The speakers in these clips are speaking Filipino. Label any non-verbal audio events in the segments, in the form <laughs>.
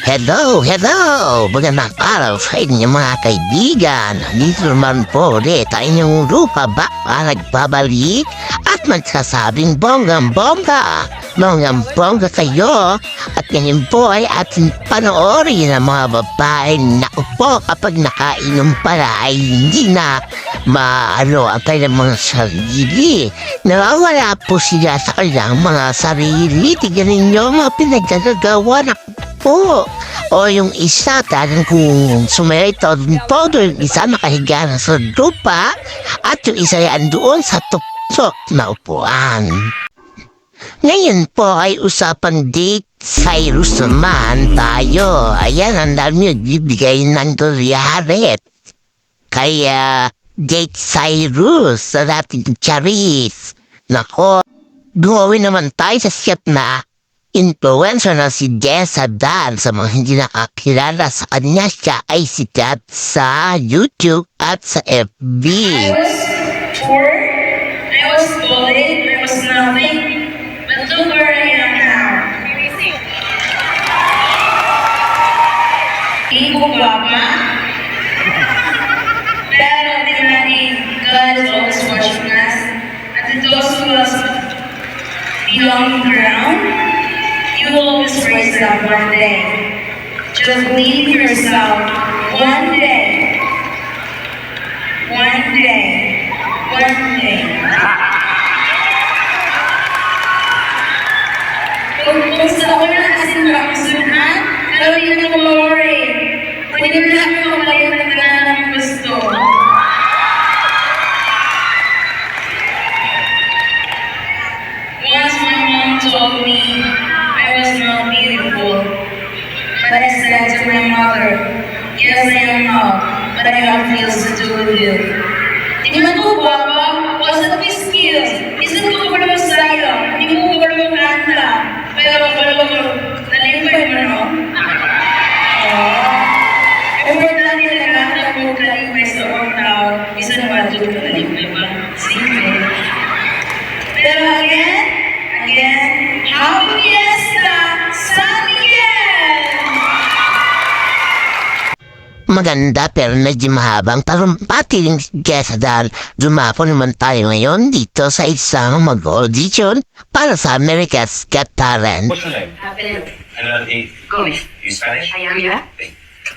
Hello, hello! Magandang araw sa inyo mga kaibigan. Dito naman po ulit ang inyong lupa ba nagbabalik at magsasabing bonggang-bongga. Bonggang-bongga kayo at ngayon po ay ating panoorin ang mga babae na upo kapag nakainom pala ay hindi na maano ang kanilang mga sarili. Nawawala po sila sa kanilang mga sarili. Tignan ninyo ang mga pinagagagawa na po. O yung isa talagang sumayay todo yung isa nakahiga na sa lupa at yung isa ay andoon sa tuktok na upuan. Ngayon po ay usapan date Cyrus naman tayo. Ayan, ang dami nagbibigay ng dolyaret. Kaya date Cyrus sa dating Charis. Nako, gawin naman tayo sa sikat na influencer na si Jessa Dan. Sa mga hindi nakakilala sa kanya siya ay sikat sa YouTube at sa FB. I was poor, I was bullied, I was nothing, but look where I am now. Ko guwapa, pero tinari, God is always watching and to those who lost belonging ground, you will always raise up one day. Just believe yourself, one day, one day, one day. Kung gusto ko na kasi makasunan, pero na ko ma-worry. Pwede na ako malayo na ng gusto. My yes I am not, but I have feels to do with you. Hindi mo what's up with skills? Isip ko pa naman sa'yo, hindi mo ko pa naman kanta. Pero wala Maganda pero medyo mahabang talumpati rin kesa dahil dumapo naman tayo ngayon dito sa isang mag-audition para sa America's Got Talent. What's your name? Penelope. Gomez. You Spanish? I am you.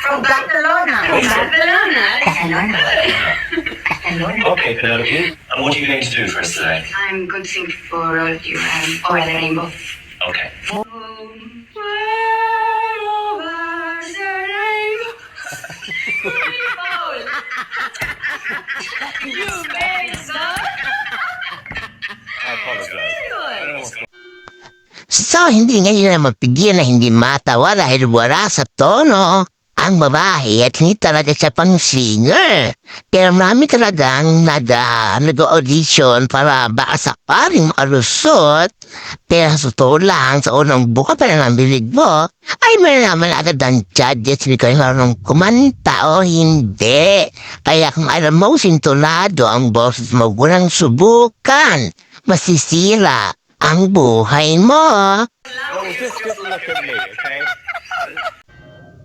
From Barcelona. From Barcelona. Barcelona. Barcelona. Okay, Penelope. And what are you going to do for us today? I'm going to sing for all of you um, over the rainbow. Okay. You very good. I apologize. I don't know what's going So, hindi ngayon na mapigil na hindi matawa dahil wala sa tono ang babae at hindi talaga siya pang singer. Kaya marami talagang nada, nag-audition para baka sakaling makalusot. Pero sa totoo lang, sa unang buka pa lang ng bilig mo, ay may naman agad ang judges hindi kayo marunong kumanta o hindi. Kaya kung alam mo sintulado ang boses mo, walang subukan. Masisira ang buhay mo. Oh, just, just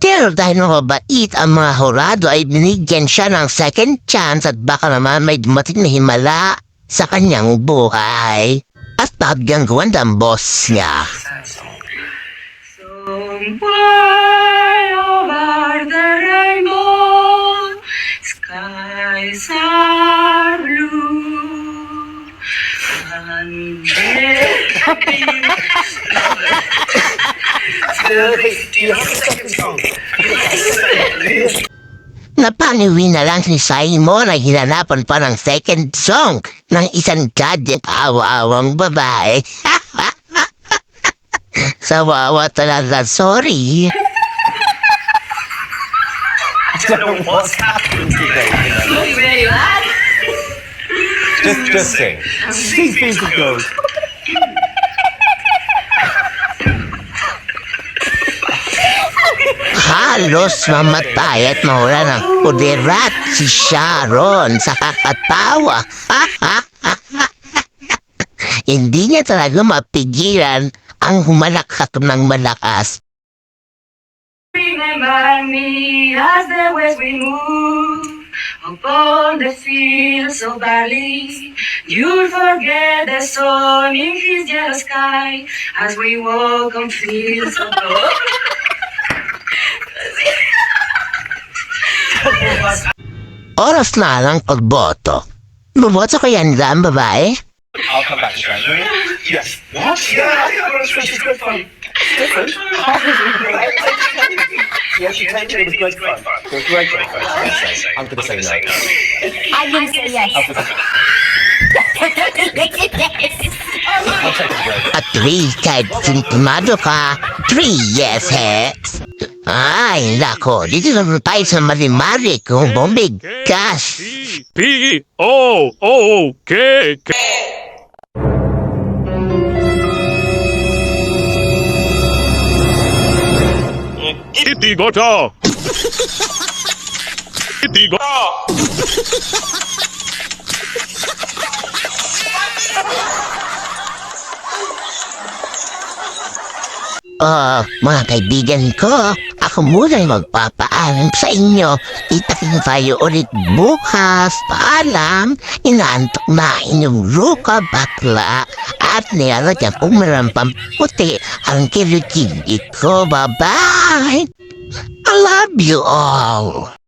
Pero dahil mababait ang mga hurado ay binigyan siya ng second chance at baka naman may dumating na himala sa kanyang buhay. At bagyang gawanda ang boss niya. Somewhere over the rainbow, skies are blue. And Do you have a second song? Napaniwi na lang si Simon na hinanapan pa ng second song ng isang gadget awa-awang babae. <laughs> Sawawa talaga, sorry. I don't know what's happened today. Penelope. very bad. Just, just sing. Sing, sing to Halos mamatay at mawala ng puderat si Sharon sa kakatawa. <laughs> Hindi niya talaga mapigilan ang humalakak ng malakas remember me as the waves we move upon the fields of barley. You'll forget the sun in his yellow sky as we walk on fields of gold. <laughs> Oras na lang pagboto. Bumoto ko yan dyan, babae? I'll come back to January. Yes. What? Yeah, yeah, but it's it's good fun. Different. Yes, you take it. It was great fun. It was great, great fun. I'm going to say no. I'm gonna say yes. At least kahit sintomado ka, three yeses. Ay, nako, dito naman tayo sa marimari kung bumigas. P O O K K. Kitty gota. Kitty gota. Oh, mga kaibigan ko, ako muna yung magpapaalam sa inyo. Itakin tayo ulit bukas. Paalam, inaantok na inyong ruka bakla. At nilalagyan kong meron puti ang kilikili ko. Bye-bye! I love you all!